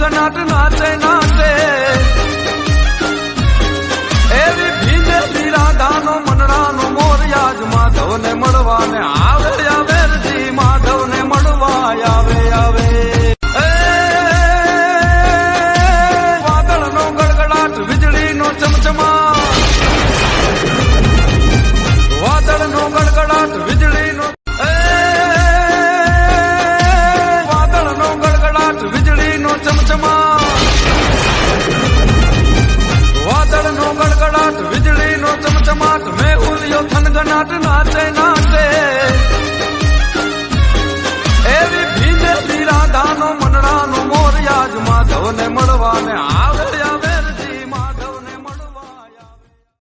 રંગનાટ નાચે ના நாட்டு நாட்டை நான்